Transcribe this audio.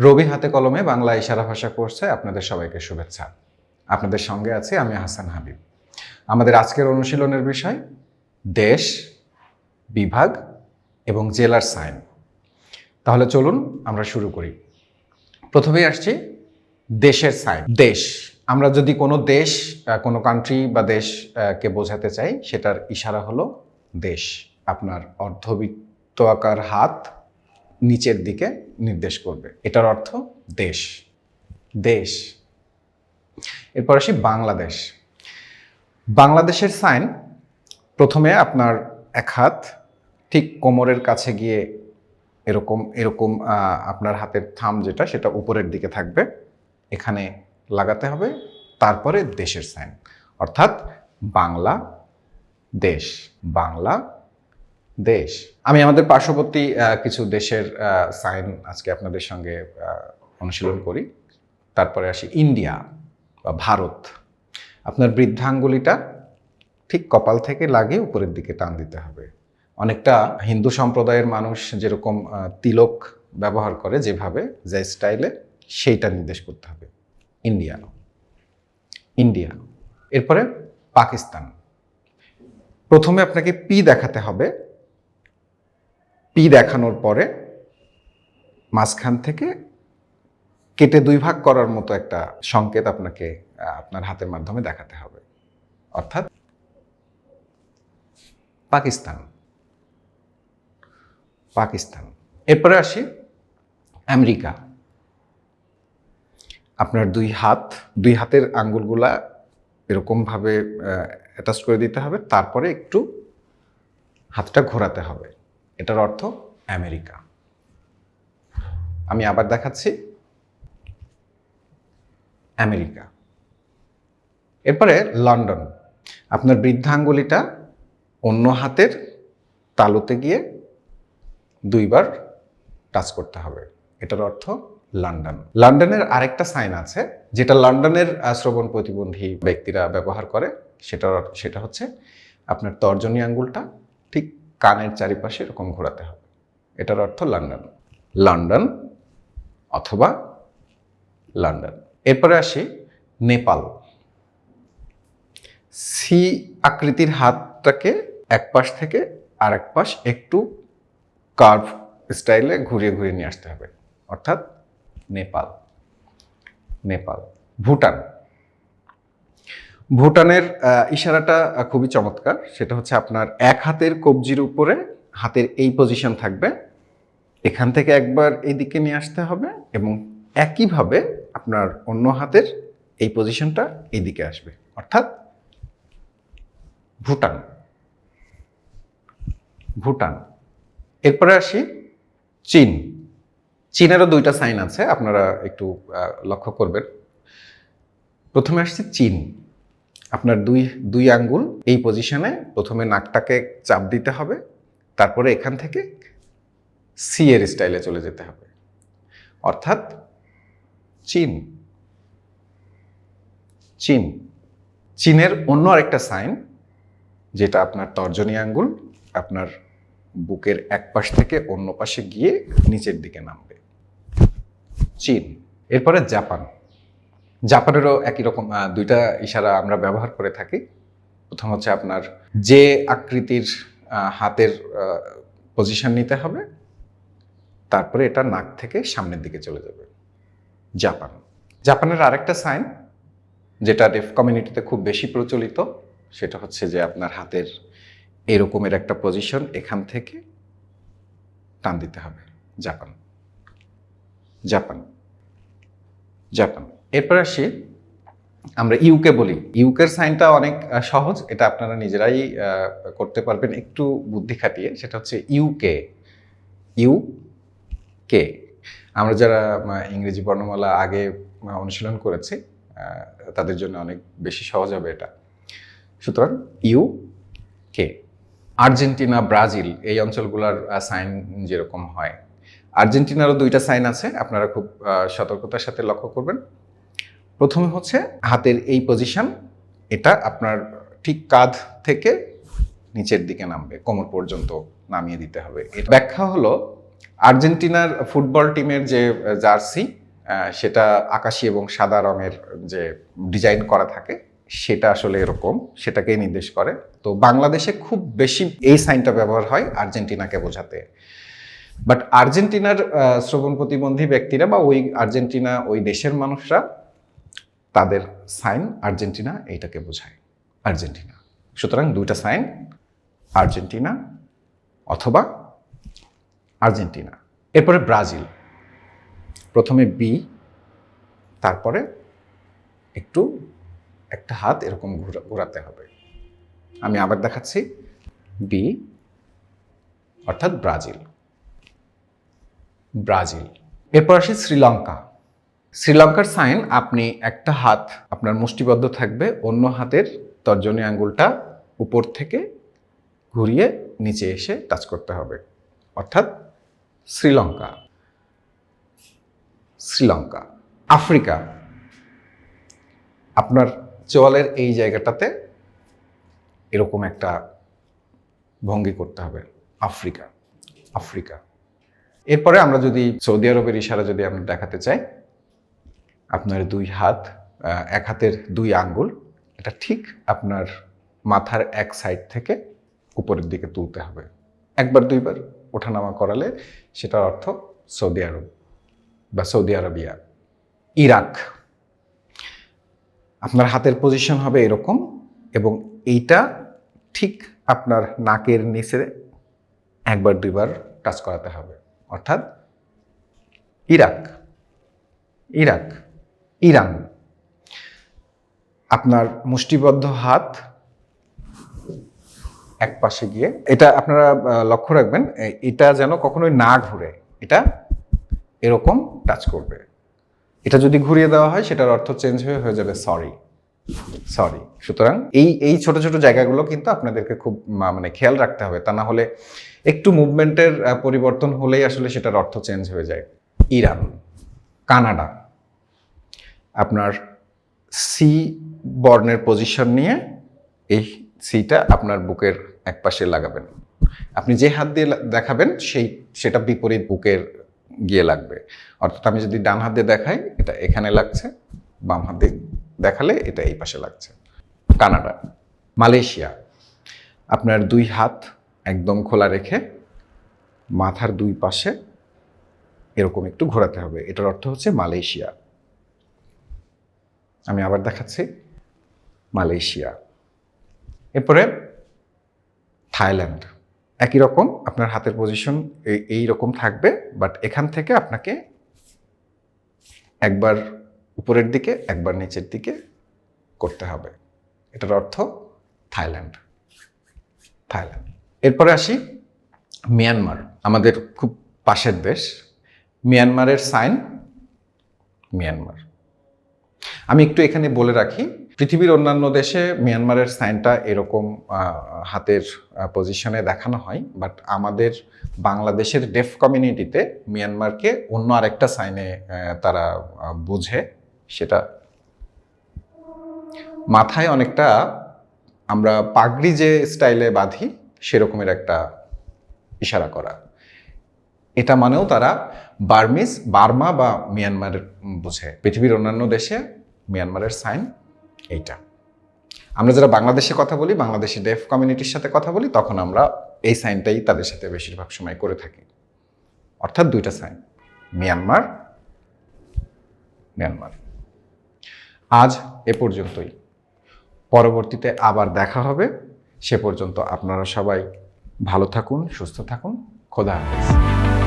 রবি হাতে কলমে বাংলা ইশারা ভাষা কোর্সে আপনাদের সবাইকে শুভেচ্ছা। আপনাদের সঙ্গে আছি আমি হাসান হাবিব। আমাদের আজকের অনুশীলনের বিষয়, দেশ, বিভাগ এবং জেলার সাইন। তাহলে চলুন আমরা শুরু করি। প্রথমেই আসছি দেশের সাইন। দেশ। আমরা যদি কোনো দেশ কোনো কান্ট্রি বা দেশকে বোঝাতে চাই, সেটার ইশারা হলো দেশ। আপনার অর্ধবৃত্ত আকার হাত নিচের দিকে নির্দেশ করবে। এটার অর্থ দেশ। দেশ। এরপর আসি বাংলাদেশ। বাংলাদেশের সাইন প্রথমে আপনার এক হাত ঠিক কোমরের কাছে গিয়ে এরকম এরকম আপনার হাতের থাম যেটা, সেটা উপরের দিকে থাকবে। এখানে লাগাতে হবে। তারপরে দেশের সাইন। অর্থাৎ বাংলা দেশ বাংলা দেশ। আমি আমাদের পার্শ্ববর্তী কিছু দেশের সাইন আজকে আপনাদের সঙ্গে অনুশীলন করি। তারপরে আসি ইন্ডিয়া বা ভারত। আপনার বৃদ্ধাঙ্গুলিটা ঠিক কপাল থেকে লাগিয়ে উপরের দিকে টান দিতে হবে। অনেকটা হিন্দু সম্প্রদায়ের মানুষ যেরকম তিলক ব্যবহার করে যেভাবে, যে স্টাইলে সেইটা নির্দেশ করতে হবে। ইন্ডিয়া ইন্ডিয়া এরপরে পাকিস্তান। প্রথমে আপনাকে পি দেখাতে হবে। পি দেখানোর পরে মাঝখান থেকে কেটে দুই ভাগ করার মতো একটা সংকেত আপনাকে আপনার হাতের মাধ্যমে দেখাতে হবে। অর্থাৎ পাকিস্তান। পাকিস্তান। এরপরে আসি আমেরিকা। আপনার দুই হাত, দুই হাতের আঙ্গুলগুলা এরকমভাবে অ্যাটাচ করে দিতে হবে। তারপরে একটু হাতটা ঘোরাতে হবে। এটার অর্থ আমেরিকা। আমি আবার দেখাচ্ছি। আমেরিকা। এরপরে লন্ডন। আপনার বৃদ্ধাঙ্গুলিটা অন্য হাতের তালুতে গিয়ে দুইবার টাচ করতে হবে। এটার অর্থ লন্ডন। লন্ডনের আরেকটা সাইন আছে, যেটা লন্ডনের শ্রবণ প্রতিবন্ধী ব্যক্তিরা ব্যবহার করে। সেটা সেটা হচ্ছে আপনার তর্জনী আঙ্গুলটা ঠিক কানের চারিপাশে এরকম ঘোরাতে হবে। এটার অর্থ লন্ডন। লন্ডন অথবা লন্ডন। এরপরে আসি নেপাল। সি আকৃতির হাতটাকে এক পাশ থেকে আর এক পাশ একটু কার্ভ স্টাইলে ঘুরিয়ে ঘুরিয়ে নিয়ে আসতে হবে। অর্থাৎ নেপাল। নেপাল। ভুটান। ভুটানের ইশারাটা খুবই চমৎকার। সেটা হচ্ছে আপনার এক হাতের কবজির উপরে হাতের এই পজিশন থাকবে। এখান থেকে একবার এইদিকে নিয়ে আসতে হবে এবং একইভাবে আপনার অন্য হাতের এই পজিশনটা এইদিকে আসবে। অর্থাৎ ভুটান। ভুটান। এরপরে আসি চীন। চীনেরও দুইটা সাইন আছে, আপনারা একটু লক্ষ্য করবেন। প্রথমে আসছে চীন। আপনার দুই দুই আঙ্গুল এই পজিশনে প্রথমে নাকটাকে চাপ দিতে হবে, তারপরে এখান থেকে সি এর স্টাইলে চলে যেতে হবে। অর্থাৎ চীন চীন, চীনের অন্য আরেকটা সাইন যেটা আপনার তর্জনী আঙ্গুল আপনার বুকের এক পাশ থেকে অন্য পাশে গিয়ে নিচের দিকে নামবে। চীন, এরপরে জাপান। জাপানেরও একই রকম দুইটা ইশারা আমরা ব্যবহার করে থাকি। প্রথম হচ্ছে আপনার যে আকৃতির হাতের পজিশন নিতে হবে, তারপরে এটা নাক থেকে সামনের দিকে চলে যাবে। জাপান। জাপানের আরেকটা সাইন যেটা ডেফ কমিউনিটিতে খুব বেশি প্রচলিত, সেটা হচ্ছে যে আপনার হাতের এরকমের একটা পজিশন এখান থেকে টান দিতে হবে। জাপান। জাপান। জাপান। এরপর আসি, আমরা ইউকে বলি। ইউকের সাইনটা অনেক সহজ, এটা আপনারা নিজেরাই করতে পারবেন। একটু বুদ্ধি খাটিয়ে, সেটা হচ্ছে ইউকে ইউ কে আমরা যারা ইংরেজি বর্ণমালা আগে অনুশীলন করেছি তাদের জন্য অনেক বেশি সহজ হবে এটা। সুতরাং ইউ কে আর্জেন্টিনা, ব্রাজিল, এই অঞ্চলগুলোর সাইন যেরকম হয়। আর্জেন্টিনারও দুইটা সাইন আছে, আপনারা খুব সতর্কতার সাথে লক্ষ্য করবেন। প্রথমে হচ্ছে হাতের এই পজিশন এটা আপনার ঠিক কাঁধ থেকে নিচের দিকে নামবে, কোমর পর্যন্ত নামিয়ে দিতে হবে। এর ব্যাখ্যা হলো আর্জেন্টিনার ফুটবল টিমের যে জার্সি সেটা আকাশি এবং সাদা রঙের যে ডিজাইন করা থাকে, সেটা আসলে এরকম, সেটাকেই নির্দেশ করে। তো বাংলাদেশে খুব বেশি এই সাইনটা ব্যবহার হয় আর্জেন্টিনাকে বোঝাতে। বাট আর্জেন্টিনার শ্রবণ প্রতিবন্ধী ব্যক্তিরা বা ওই আর্জেন্টিনা ওই দেশের মানুষরা তাদের সাইন আর্জেন্টিনা এইটাকে বোঝায়। আর্জেন্টিনা। সুতরাং দুইটা সাইন, আর্জেন্টিনা অথবা আর্জেন্টিনা। এরপরে ব্রাজিল। প্রথমে বি, তারপরে একটু একটা হাত এরকম ঘুরা- ঘোরাতে হবে। আমি আবার দেখাচ্ছি। বি, অর্থাৎ ব্রাজিল। ব্রাজিল। এরপর আসি শ্রীলঙ্কা। শ্রীলঙ্কার সাইন, আপনি একটা হাত আপনার মুষ্টিবদ্ধ থাকবে, অন্য হাতের তর্জনী আঙ্গুলটা উপর থেকে ঘুরিয়ে নিচে এসে টাচ করতে হবে। অর্থাৎ শ্রীলঙ্কা। শ্রীলঙ্কা। আফ্রিকা। আপনার চোয়ালের এই জায়গাটাতে এরকম একটা ভঙ্গি করতে হবে। আফ্রিকা। আফ্রিকা। এরপরে আমরা যদি সৌদি আরবের ইশারা যদি আমরা দেখাতে চাই আপনার দুই হাত এক হাতের দুই আঙ্গুল, এটা ঠিক আপনার মাথার এক সাইড থেকে উপরের দিকে তুলতে হবে। একবার, দুইবার ওঠানামা করালে সেটার অর্থ সৌদি আরব বা সৌদি আরবিয়া। ইরাক, আপনার হাতের পজিশন হবে এরকম এবং এইটা ঠিক আপনার নাকের নিচে একবার, দুইবার টাচ করাতে হবে। অর্থাৎ ইরাক ইরাক ইরান। আপনার মুষ্টিবদ্ধ হাত এক পাশে গিয়ে, এটা আপনারা লক্ষ্য রাখবেন এটা যেন কখনোই না ঘুরে, এটা এরকম টাচ করবে। এটা যদি ঘুরিয়ে দেওয়া হয়, সেটার অর্থ চেঞ্জ হয়ে হয়ে যাবে সরি সরি সুতরাং এই এই ছোট ছোট জায়গাগুলো কিন্তু আপনাদেরকে খুব মানে খেয়াল রাখতে হবে, তা না হলে একটু মুভমেন্টের পরিবর্তন হলেই আসলে সেটার অর্থ চেঞ্জ হয়ে যায়। Iran, Canada. আপনার সি বর্ণের পজিশন নিয়ে এই সিটা আপনার বুকের এক পাশে লাগাবেন। আপনি যে হাত দিয়ে দেখাবেন, সেই, সেটা বিপরীত বুকের গিয়ে লাগবে। অর্থাৎ আমি যদি ডান হাত দিয়ে দেখাই, এটা এখানে লাগছে, বাম হাত দিয়ে দেখালে এটা এই পাশে লাগছে। কানাডা, মালয়েশিয়া, আপনার দুই হাত একদম খোলা রেখে মাথার দুই পাশে এরকম একটু ঘোরাতে হবে। এটার অর্থ হচ্ছে মালয়েশিয়া। আমি আবার দেখাচ্ছি। মালয়েশিয়া। এরপরে থাইল্যান্ড। একই রকম, আপনার হাতের পজিশন এই রকম থাকবে বাট এখান থেকে আপনাকে একবার উপরের দিকে, একবার নিচের দিকে করতে হবে। এটার অর্থ থাইল্যান্ড। থাইল্যান্ড। এরপরে আসি মিয়ানমার, আমাদের খুব পাশের দেশ। মিয়ানমারের সাইন মিয়ানমার। আমি একটু এখানে বলে রাখি, পৃথিবীর অন্যান্য দেশে মিয়ানমারের সাইনটা এরকম হাতের পজিশনে দেখানো হয় বাট আমাদের বাংলাদেশের ডেফ কমিউনিটিতে মিয়ানমারকে অন্য আরেকটা সাইনে তারা বোঝে সেটা। মাথায় অনেকটা আমরা পাগড়ি যে স্টাইলে বাঁধি সেরকমের একটা ইশারা করা। এটা মানেও তারা বার্মিজ, বার্মা বা মিয়ানমার বোঝে। পৃথিবীর অন্যান্য দেশে মিয়ানমারের সাইন এইটা। আমরা যারা বাংলাদেশে কথা বলি, বাংলাদেশি ডেফ কমিউনিটির সাথে কথা বলি, তখন আমরা এই সাইনটাই তাদের সাথে বেশিরভাগ সময় করে থাকি। অর্থাৎ দুইটা সাইন, মিয়ানমার মিয়ানমার। আজ এ পর্যন্তই। পরবর্তীতে আবার দেখা হবে। সে পর্যন্ত আপনারা সবাই ভালো থাকুন, সুস্থ থাকুন। খোদা হাফেজ।